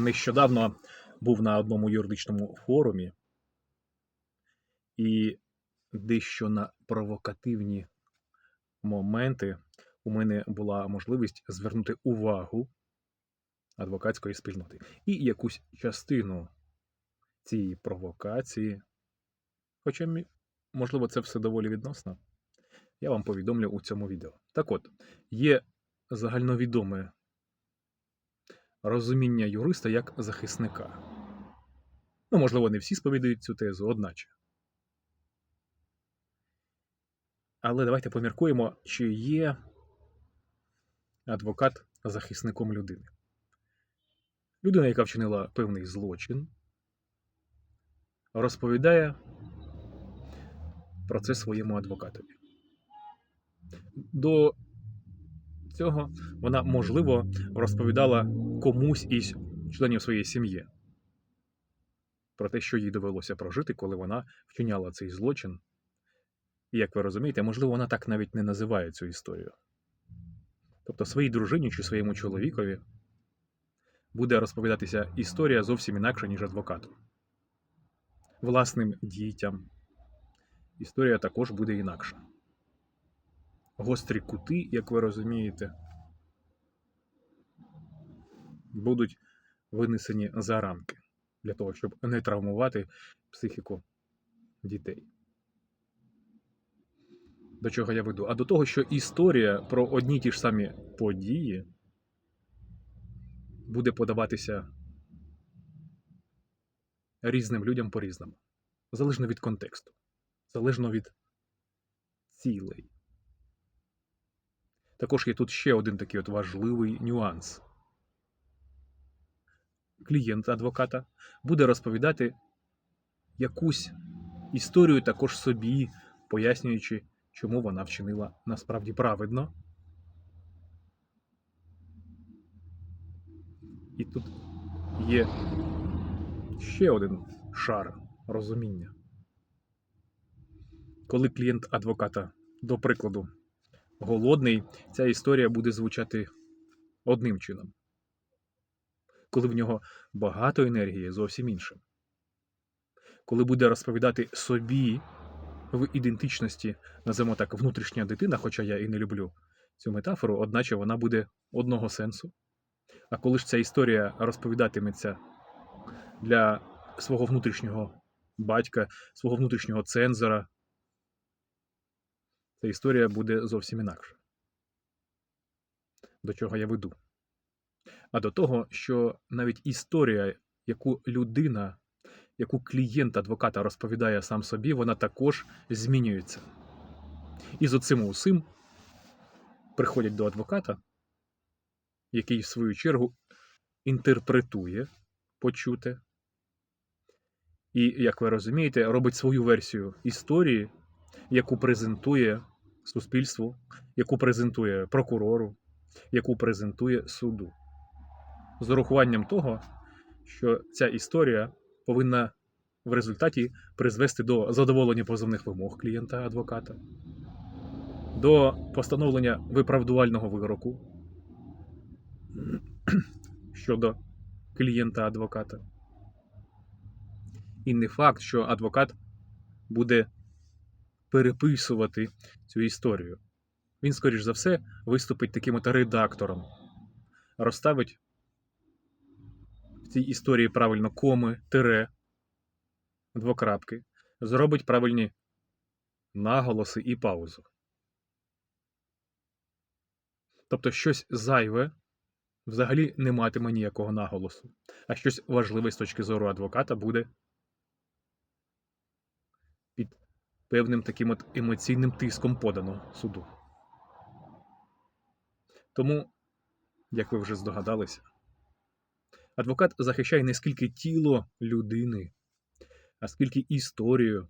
Нещодавно був на одному юридичному форумі, і дещо на провокативні моменти у мене була можливість звернути увагу адвокатської спільноти. І якусь частину цієї провокації, хоча, можливо, це все доволі відносно, я вам повідомлю у цьому відео. Так от, є загальновідоме розуміння юриста як захисника. Ну, можливо, не всі сповідують цю тезу, одначе. Але давайте поміркуємо, чи є адвокат захисником людини. Людина, яка вчинила певний злочин, розповідає про це своєму адвокатові. До цього вона, можливо, розповідала комусь із членів своєї сім'ї про те, що їй довелося прожити, коли вона вчиняла цей злочин. І як ви розумієте, можливо, вона так навіть не називає цю історію. Тобто своїй дружині чи своєму чоловікові буде розповідатися історія зовсім інакша, ніж адвокату. Власним дітям історія також буде інакша. Гострі кути, як ви розумієте, будуть винесені за рамки для того, щоб не травмувати психіку дітей. До чого я веду? А до того, що історія про одні ті ж самі події буде подаватися різним людям по-різному. Залежно від контексту, залежно від цілей. Також є тут ще один такий от важливий нюанс. Клієнт адвоката буде розповідати якусь історію також собі, пояснюючи, чому вона вчинила насправді праведно. І тут є ще один шар розуміння. Коли клієнт адвоката, до прикладу, голодний, ця історія буде звучати одним чином. Коли в нього багато енергії, зовсім іншим. Коли буде розповідати собі в ідентичності, називаємо так, внутрішня дитина, хоча я і не люблю цю метафору, одначе вона буде одного сенсу. А коли ж ця історія розповідатиметься для свого внутрішнього батька, свого внутрішнього цензора, ця історія буде зовсім інакша. До чого я веду? А до того, що навіть історія, яку людина, яку клієнт адвоката розповідає сам собі, вона також змінюється. І з оцим усім приходять до адвоката, який, в свою чергу, інтерпретує почуте. І, як ви розумієте, робить свою версію історії, яку презентує суспільству, яку презентує прокурору, яку презентує суду. З урахуванням того, що ця історія повинна в результаті призвести до задоволення позовних вимог клієнта адвоката, до постановлення виправдувального вироку щодо клієнта адвоката. І не факт, що адвокат буде переписувати цю історію. Він, скоріш за все, виступить таким от редактором, розставить цій історії правильно коми, тире, двокрапки, зробить правильні наголоси і паузу. Тобто щось зайве взагалі не матиме ніякого наголосу, а щось важливе з точки зору адвоката буде під певним таким от емоційним тиском подано суду. Тому, як ви вже здогадалися, адвокат захищає не скільки тіло людини, а скільки історію,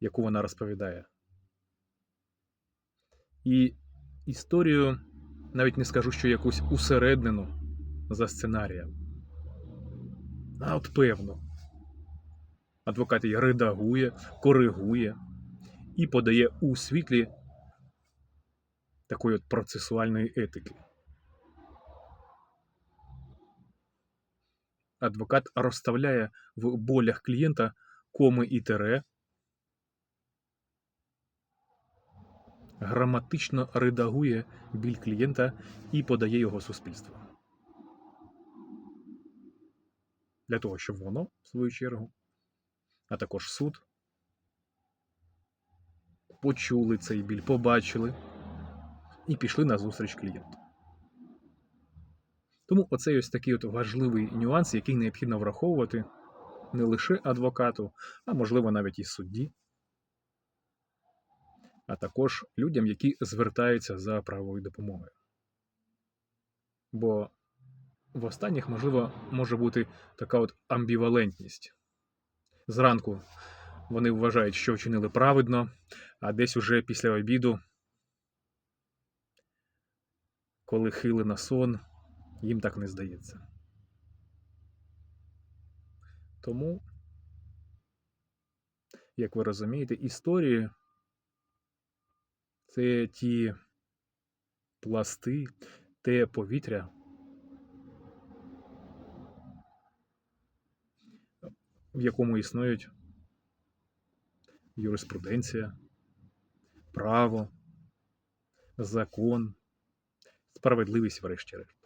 яку вона розповідає. І історію навіть не скажу, що якусь усереднену за сценарієм. А от певно. Адвокат її редагує, коригує і подає у світлі такої от процесуальної етики. Адвокат розставляє в болях клієнта коми і тире, граматично редагує біль клієнта і подає його суспільству. Для того, щоб воно, в свою чергу, а також суд, почули цей біль, побачили і пішли на зустріч клієнту. Тому оцей ось такий от важливий нюанс, який необхідно враховувати не лише адвокату, а можливо навіть і судді, а також людям, які звертаються за правовою допомогою. Бо в останніх, можливо, може бути така от амбівалентність. Зранку вони вважають, що вчинили праведно, а десь уже після обіду, коли хили на сон, їм так не здається. Тому, як ви розумієте, історії це ті пласти, те повітря, в якому існують юриспруденція, право, закон, справедливість, врешті-решт.